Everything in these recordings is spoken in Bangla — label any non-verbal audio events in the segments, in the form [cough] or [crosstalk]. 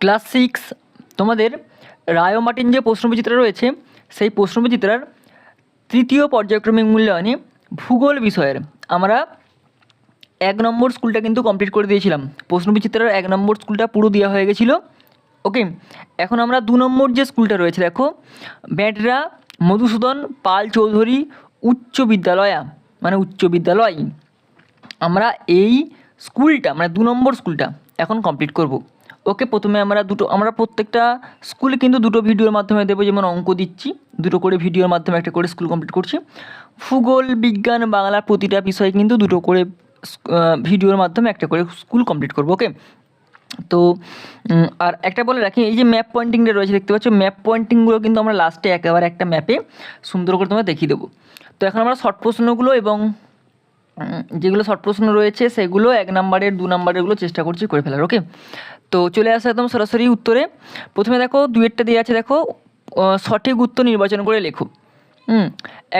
ক্লাস সিক্স তোমাদের রায় মার্টিন যে প্রশ্নবিচিত্রা রয়েছে, সেই প্রশ্নবিচিত্রার তৃতীয় পর্যায়ক্রমিক মূল্যায়নে ভূগোল বিষয়ের আমরা এক নম্বর স্কুলটা কিন্তু কমপ্লিট করে দিয়েছিলাম। প্রশ্নবিচিত্রার এক নম্বর স্কুলটা পুরো দেওয়া হয়ে গেছিল। ওকে এখন আমরা দু নম্বর যে স্কুলটা রয়েছে, দেখো ব্যাটরা মধুসূদন, পাল চৌধুরী, উচ্চ বিদ্যালয়া মানে উচ্চ বিদ্যালয়। আমরা এই স্কুলটা মানে দু নম্বর স্কুলটা এখন কমপ্লিট করব। ওকে প্রথমে আমরা দুটো, আমরা প্রত্যেকটা স্কুলে কিন্তু দুটো ভিডিওর মাধ্যমে দেবো। যেমন অঙ্ক দিচ্ছি, দুটো করে ভিডিওর মাধ্যমে একটা করে স্কুল কমপ্লিট করছি। ভূগোল, বিজ্ঞান, বাংলা প্রতিটা বিষয় কিন্তু দুটো করে ভিডিওর মাধ্যমে একটা করে স্কুল কমপ্লিট করব ওকে তো আর একটা বলে রাখি, এই যে ম্যাপ পয়েন্টিংটা রয়েছে, দেখতে পাচ্ছ? ম্যাপ পয়েন্টিংগুলো কিন্তু আমরা লাস্টে একেবারে একটা ম্যাপে সুন্দর করে তোমায় দেখিয়ে দেবো। তো এখন আমরা শর্ট প্রশ্নগুলো এবং যেগুলো শর্ট প্রশ্ন রয়েছে, সেগুলো এক নাম্বারের দু নাম্বারেরগুলো চেষ্টা করছি করে ফেলার ওকে তো চলে আসা একদম সরাসরি উত্তরে। প্রথমে দেখো, দুয়েরটা দিয়ে আছে, দেখো সঠিক উত্তর নির্বাচন করে লেখো। হুম,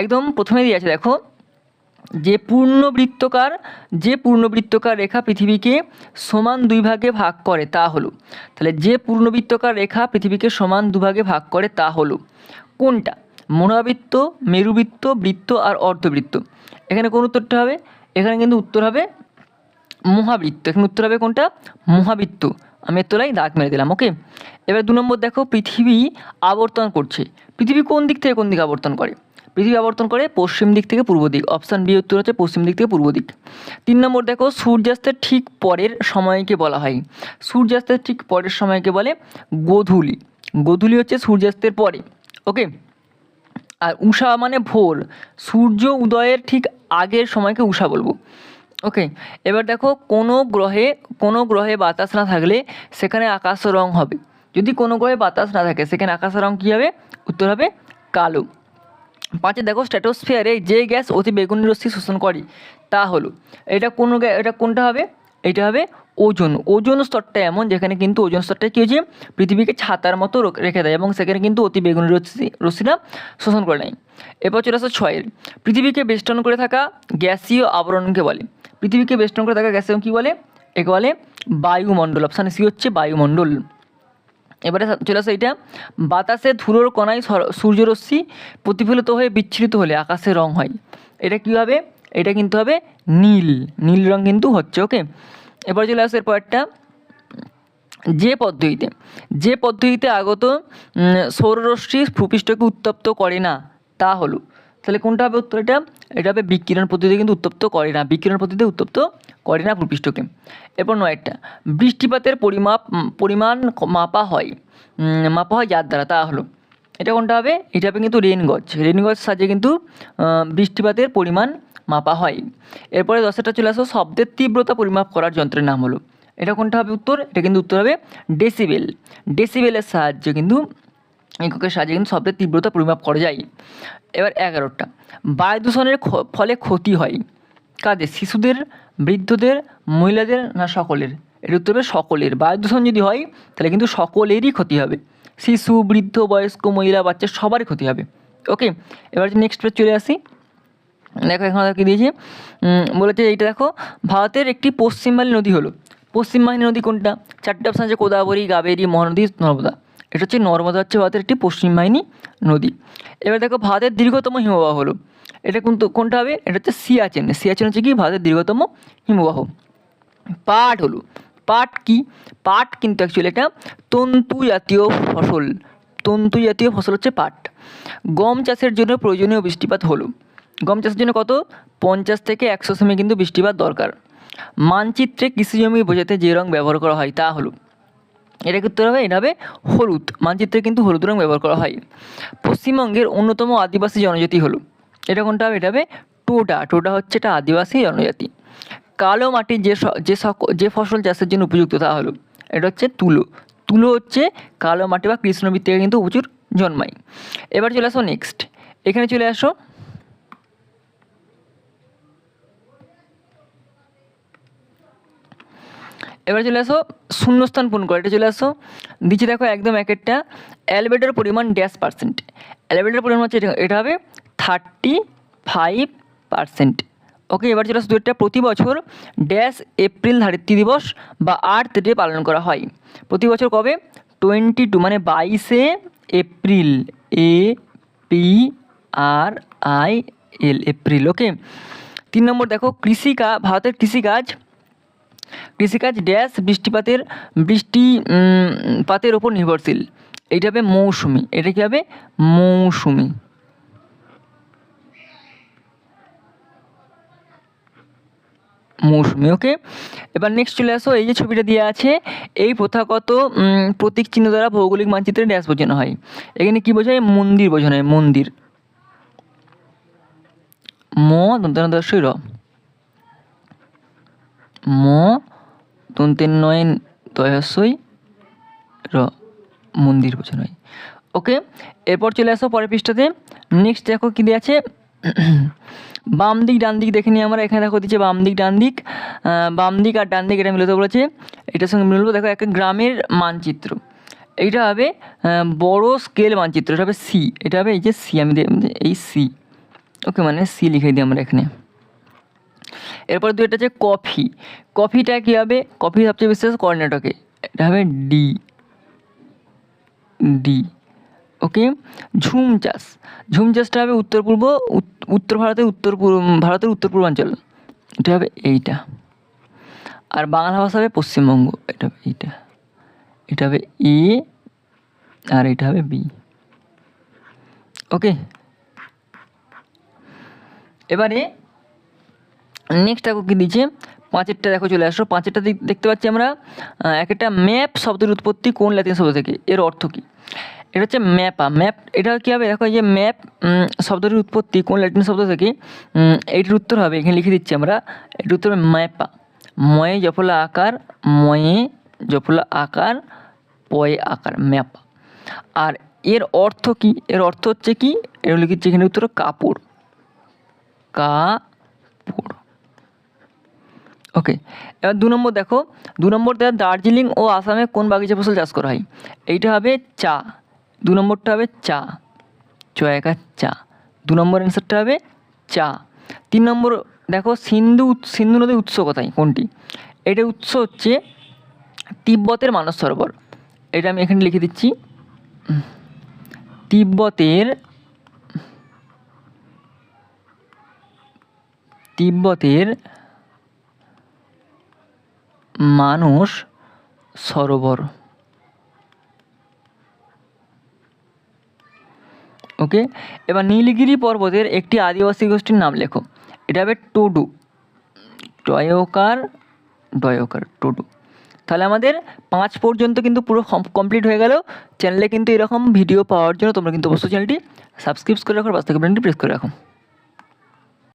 একদম প্রথমে দিয়ে আছে, দেখো, যে পূর্ণবৃত্তকার যে পূর্ণবৃত্তকার রেখা পৃথিবীকে সমান দুই ভাগে ভাগ করে, তা হলো। তাহলে যে পূর্ণবৃত্তকার রেখা পৃথিবীকে সমান দুভাগে ভাগ করে, তা হলো। কোনটা? মনোবৃত্ত মেরুবৃত্ত, বৃত্ত আর অর্ধবৃত্ত। এখানে কোন উত্তরটা হবে? এখানে কিন্তু উত্তর হবে মহাবৃত্ত। এখানে উত্তর হবে কোনটা? মহাবৃত্ত। আমি এর দাগ মেরে দিলাম, ওকে? এবার দু নম্বর দেখো, পৃথিবী আবর্তন করছে। পৃথিবী কোন দিক থেকে কোন দিকে আবর্তন করে? পৃথিবী আবর্তন করে পশ্চিম দিক থেকে পূর্ব দিক। অপশান বি উত্তর হচ্ছে পশ্চিম দিক থেকে পূর্ব দিক। তিন নম্বর দেখো, সূর্যাস্তের ঠিক পরের সময়কে বলা হয়। সূর্যাস্তের ঠিক পরের সময়কে বলে গোধূলি। গোধূলি হচ্ছে সূর্যাস্তের পরে, ওকে? আর উষা মানে ভোর। সূর্য উদয়ের ঠিক আগের সময়কে উষা বলব। ওকে এবার দেখো কোনো গ্রহে কোনো গ্রহে বাতাস না থাকলে সেখানে আকাশ রং হবে। যদি কোনো গ্রহে বাতাস না থাকে, সেখানে আকাশের রং কী হবে? উত্তর হবে কালো। পাঁচে দেখো স্ট্র্যাটোস্ফিয়ারে যে গ্যাস অতি বেগুনি রশ্মি শোষণ করে, তা হলো। এটা কোনো এটা কোনটা হবে? এটা হবে ওজন ওজন স্তরটা এমন যেখানে কিন্তু ওজন স্তরটা কী হয়েছে? পৃথিবীকে ছাতার মতো রেখে দেয় এবং সেখানে কিন্তু অতি বেগুনি রশ্মি রশ্মিটা শোষণ করে নেয়। এরপর চলে আসে ছয়ের পৃথিবীকে বেষ্টন করে থাকা গ্যাসীয় আবরণকে বলে। পৃথিবীকে বেষ্টন করে থাকা গ্যাসীয় কী বলে? একে বলে বায়ুমণ্ডল। অপশান সি হচ্ছে বায়ুমণ্ডল। এবারে চলে আসে এটা বাতাসে ধুলোর কণায় সূর্যরশ্মি প্রতিফলিত হয়ে বিচ্ছুরিত হলে আকাশে রং হয়। এটা কী হবে এটা কিন্তু হবে নীল। নীল রং কিন্তু হচ্ছে ওকে এবার চলে আসে একটা যে পদ্ধতিতে যে পদ্ধতিতে আগত সৌররশ্মি ভূপৃষ্ঠকে উত্তপ্ত করে না, তা হলো, তাহলে কোনটা হবে উত্তর এটা এটা হবে বিকিরণ পদ্ধতিতে কিন্তু উত্তপ্ত করে না, বিকিরণ পদ্ধতিতে উত্তপ্ত করে না ভূপৃষ্ঠকে। এরপর নয়টা বৃষ্টিপাতের পরিমাপ পরিমাণ মাপা হয় মাপা হয় যার দ্বারা, তা হলো, এটা কোনটা হবে? এটা হবে কিন্তু রেন গজ রেন গজ সাহায্যে কিন্তু বৃষ্টিপাতের পরিমাণ মাপা হয়। এরপরে দশটা চলে আসো শব্দের তীব্রতা পরিমাপ করার যন্ত্রের নাম হলো। এটা কোনটা হবে উত্তর? এটা কিন্তু উত্তর হবে ডেসিবেল ডেসিবেলের সাহায্যে কিন্তু এককের সাহায্যে কিন্তু শব্দের তীব্রতা পরিমাপ করা যায়। এবার এগারোটা। বায়ু দূষণের ফলে ক্ষতি হয় কাদের? শিশুদের, বৃদ্ধদের, মহিলাদের না সকলের? এর উত্তর হবে সকলের। বায়ু দূষণ যদি হয়, তাহলে কিন্তু সকলেরই ক্ষতি হবে। শিশু, বৃদ্ধ, বয়স্ক, মহিলা, বাচ্চা সবারই ক্ষতি হবে। ওকে এবার নেক্সট পেজ চলে আসি। দেখো এখানে কি দিয়েছি? বলেছে এইটা দেখো, ভারতের একটি পশ্চিমবাহী নদী হলো। পশ্চিমবাহিনী নদী কোনটা? চারটে অপশান আছে গোদাবরী কাবেরী মহানদী, নর্মদা। এটা হচ্ছে নর্মদা, হচ্ছে ভারতের একটি পশ্চিমবাহিনী নদী। এবার দেখো, ভারতের দীর্ঘতম হিমবাহ হলো। এটা কিন্তু কোনটা হবে? এটা হচ্ছে সিয়াচেন। সিয়াচেন হচ্ছে কি? ভারতের দীর্ঘতম হিমবাহ। পাট হলো। পাট কি? পাট কিন্তু অ্যাকচুয়ালি এটা তন্তু জাতীয় ফসল। তন্তু জাতীয় ফসল হচ্ছে পাট। গম চাষের জন্য প্রয়োজনীয় বৃষ্টিপাত হলো। গম চাষের জন্য কত? পঞ্চাশ থেকে একশো সেমি কিন্তু বৃষ্টিপাত দরকার। মানচিত্রে কৃষি জমি বোঝাতে যে রং ব্যবহার করা হয় তা হলো এটা উত্তর হবে এটা হবে হলুদ। মানচিত্রে কিন্তু হলুদ রং ব্যবহার করা হয়। পশ্চিমবঙ্গের অন্যতম আদিবাসী জনজাতি হলো। এটা কোনটা হবে? এটা হবে টোটা। টোটা হচ্ছে এটা আদিবাসী জনজাতি। কালো মাটি যে যে সক- যে ফসল চাষের জন্য উপযুক্ত তা হলো। এটা হচ্ছে তুলো। তুলো হচ্ছে কালো মাটি বা কৃষ্ণবৃত্তিকে কিন্তু প্রচুর জন্মায়। এবার চলে আসো নেক্সট এখানে চলে আসো এবার চলে আসো শূন্যস্থান পূরণ করে। এটা চলে আসো। দিচ্ছে দেখো একদম এক একটা। অ্যালবেটের পরিমাণ ড্যাশ পার্সেন্ট অ্যালবেটের পরিমাণ হচ্ছে এটা হবে থার্টি ফাইভ পার্সেন্ট ওকে এবার চলে আসছে দুইটা প্রতি বছর ড্যাশ এপ্রিল ধারিত্রী দিবস বা আর্থ ডে পালন করা হয়। প্রতি বছর কবে? টোয়েন্টি টু মানে বাইশে April A P R I L April okay তিন নম্বর দেখো, কৃষিকা ভারতের কৃষিকাজ কৃষিকাজ ড্যাশ বৃষ্টিপাতের বৃষ্টি উম, পাতের ওপর নির্ভরশীল। এইটা হবে মৌসুমি। এটা কী হবে? মৌসুমি। মৌসুমি ওকে? এবার নেক্সট চলে আসো। এই যে ছবিটা দেওয়া আছে এই প্রথাগত প্রতীক চিহ্ন দ্বারা ভৌগোলিক মানচিত্রে ড্যাশ বোঝানো হয়। এখানে কি বোঝায়? মন্দির বোঝানো হয় মন্দির। ম দন্তনাদর্শই র। ম দন্তের নয় দয়াশই র মন্দির বোঝানো হয়। ওকে এরপর চলে আসো পরের পৃষ্ঠাতে। নেক্সট দেখো কী দিয়ে আছে? [clears throat] বাম দিক, ডান দিক দেখে নিই আমরা এখানে দেখো দিচ্ছে বাম দিক, ডান দিক। বাম দিক আর ডান দিক এটা মিলতে বলেছে। এটার সঙ্গে মিলবো, দেখো একটা গ্রামের মানচিত্র। এইটা হবে বড় স্কেল মানচিত্র, এটা হবে সি এটা হবে এই যে সি আমি এই সি ওকে মানে সি লিখে দিই আমরা এখানে। এরপর দুইটা হচ্ছে কফি। কফিটা কী হবে? কফি সবচেয়ে বিশেষ কর্ণাটকে। এটা হবে ডি। ডি। ওকে? ঝুম চাষ। ঝুম চাষটা হবে উত্তর পূর্ব উত্তর ভারতের উত্তর পূর্ব ভারতের উত্তর পূর্বাঞ্চল। এটা হবে এইটা। আর বাংলা ভাষা হবে পশ্চিমবঙ্গ। এটা হবে এইটা। এটা হবে এ আর এটা হবে বি। ওকে? এবারে নেক্সট দেখো কী দিচ্ছে পাঁচেরটা দেখো চলে আসো পাঁচেরটা দিক- দেখতে পাচ্ছি আমরা এক একটা ম্যাপ শব্দের উৎপত্তি কোন ল্যাটিন শব্দ থেকে? এর অর্থ কী? এটা হচ্ছে ম্যাপা ম্যাপ এটা কী হবে? দেখো যে ম্যাপ শব্দটির উৎপত্তি কোন ল্যাটিন শব্দ থেকে? উম, এইটির উত্তর হবে এখানে লিখে দিচ্ছি আমরা। এটির উত্তর হবে ম্যাপা ময়ে জফলা আকার ময়ে জফলা আকার পয়ে আকার ম্যাপা আর এর অর্থ কি? এর অর্থ হচ্ছে কি? এর লিখেছি এখানে উত্তর কাপড়। কাপড় ওকে এবার দু নম্বর দেখো, দু নম্বর দেখো দার্জিলিং ও আসামে কোন বাগিচা ফসল চাষ করা হয়? এইটা হবে চা, দু নম্বরটা হবে চা, চয়কা চা, দু নম্বর অ্যান্সারটা হবে চা। তিন নম্বর দেখো, সিন্ধু সিন্ধু নদীর উৎস কোথায়, কোনটি? এটা উৎস হচ্ছে তিব্বতের মানস সরোবর। এটা আমি এখানে লিখে দিচ্ছি। তিব্বতের তিব্বতের মানুষ সরোবর। ওকে? এবার নীলগিরি পর্বতের একটি আদিবাসী গোষ্ঠীর নাম লেখো। এটা হবে টুডু। টয়কার ডয়কার, টুডু। তাহলে আমাদের পাঁচ পর্যন্ত কিন্তু পুরো কমপ্লিট হয়ে গেল। চ্যানেলে কিন্তু এরকম ভিডিও পাওয়ার জন্য তোমরা কিন্তু অবশ্যই চ্যানেলটি সাবস্ক্রাইব করে রাখো পাশ থেকে প্রেস করে রাখো।